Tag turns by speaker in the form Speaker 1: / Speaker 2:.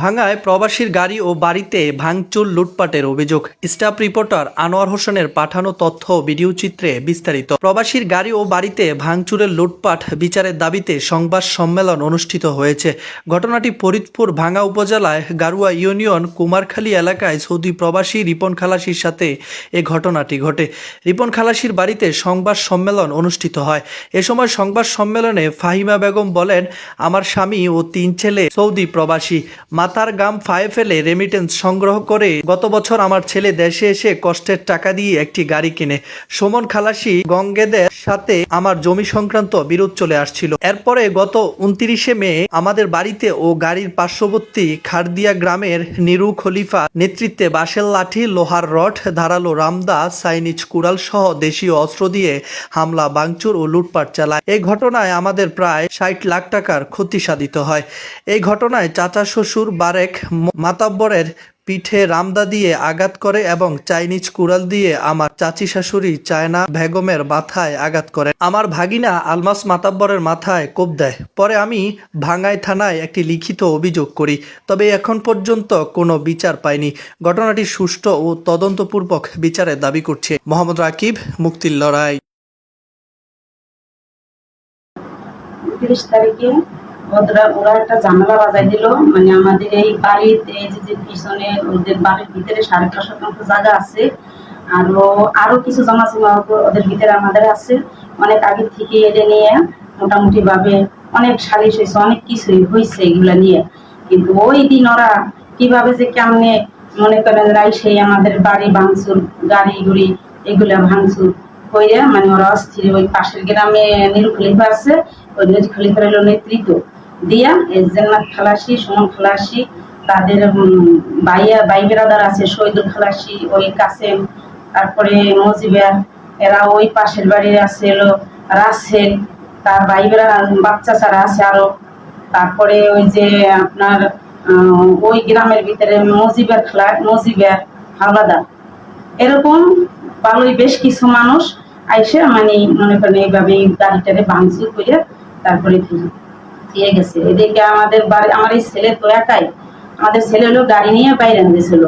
Speaker 1: ভাঙায় প্রবাসীর গাড়ি ও বাড়িতে ভাঙচুর লুটপাটের অভিযোগ। স্টাফ রিপোর্টার আনোয়ার হোসেনের পাঠানো তথ্য ভিডিও চিত্রে বিস্তারিত। প্রবাসীর গাড়ি ও বাড়িতে ভাঙচুরের লুটপাট বিচারের দাবিতে সংবাদ সম্মেলন অনুষ্ঠিত হয়েছে। ঘটনাটি ফরিদপুর ভাঙা উপজেলায় গারুয়া ইউনিয়ন কুমারখালী এলাকায় সৌদি প্রবাসী রিপন খালাসির সাথে এ ঘটনাটি ঘটে। রিপন খালাসির বাড়িতে সংবাদ সম্মেলন অনুষ্ঠিত হয়। এ সময় সংবাদ সম্মেলনে ফাহিমা বেগম বলেন, আমার স্বামী ও তিন ছেলে সৌদি প্রবাসী। মাতার গাম ফায়ে ফেলে রেমিটেন্স সংগ্রহ করে গত বছর আমার ছেলে দেশে এসে কষ্টের টাকা দিয়ে একটি গাড়ি কিনে। সুমন খালাসি গঙ্গেদের সাথে আমার জমি সংক্রান্ত বিরোধ চলে আসছিল। এরপরে গত উনত্রিশে মে আমাদের বাড়িতে ও গাড়ির পার্শ্ববর্তী খারদিয়া গ্রামের নিরু খলিফা নেতৃত্বে বাঁশের লাঠি, লোহার রড, ধারালো রামদা, সাইনিজ কুড়াল সহ দেশীয় অস্ত্র দিয়ে হামলা, ভাঙচুর ও লুটপাট চালায়। এই ঘটনায় আমাদের প্রায় ষাট লাখ টাকার ক্ষতি সাধিত হয়। এই ঘটনায় চাচা শ্বশুর বারেক মাতাব্বরের পিঠে রামদা দিয়ে আঘাত করে এবং চাইনিজ কুড়াল দিয়ে আমার চাচি শাশুড়ি চায়না বেগমের মাথায় আঘাত করে। আমার ভাগিনা আলমাস মাতাব্বরের মাথায় কোপ দেয়। পরে আমি ভাঙ্গাই থানায় একটি লিখিত অভিযোগ করি, তবে এখন পর্যন্ত কোনো বিচার পাইনি। ঘটনাটি সুষ্ঠু ও তদন্তপূর্বক বিচারের দাবি করছে মোহাম্মদ রাকিব, মুক্তির লড়াই।
Speaker 2: তিরিশ তারিখে ওরা ওরা একটা জানালা বাজাই দিল। মানে আমাদের এই বাড়ির, এই যে পিছনে ওদের বাড়ির ভিতরে সাড়ে চার শতাংশ জায়গা আছে। আরও আরও কিছু জমা জমা ওদের ভিতরে আমাদের আছে। অনেক আগে থেকে এটা নিয়ে মোটামুটি ভাবে অনেক সালিশ হয়েছে, অনেক কিছুই হয়েছে এগুলা নিয়ে। কিন্তু ওই দিন ওরা কীভাবে যে কেমনে মনে করেন রাই সেই আমাদের বাড়ি ভাঙচুর, গাড়ি গুড়ি এগুলা ভাঙচুর হয়ে মানে ওরা অস্থির। ওই পাশের গ্রামে নীল খলিফা আছে, ওই নীল খলিফার নেতৃত্ব। দিয়া জেন্নাত খালাসি, সুমন খালাসি, তাদের ভাইয়া, ভাই বেরাদার আছে, শহীদুল খালাসি, ওই কাসেম, তারপরে মজিবের, এরা ওই পাশের বাড়ির আছে হলো রাসেল, তার ভাই বেরা বাচ্চা ছাড়া আছে আরও। তারপরে ওই যে আপনার ওই গ্রামের ভিতরে মজিবের খেলা, মজিবের হাওলাদার এরকম ভালোই বেশ কিছু মানুষ আইসে মানে মনে করেন এইভাবে গাড়িটারে ভাঙচুর করে তারপরে দিয়ে গেছে। এদিকে আমাদের বাড়ি আমার এই ছেলে তো একাই। আমাদের ছেলে হলো গাড়ি নিয়ে বাইরে গেছিল।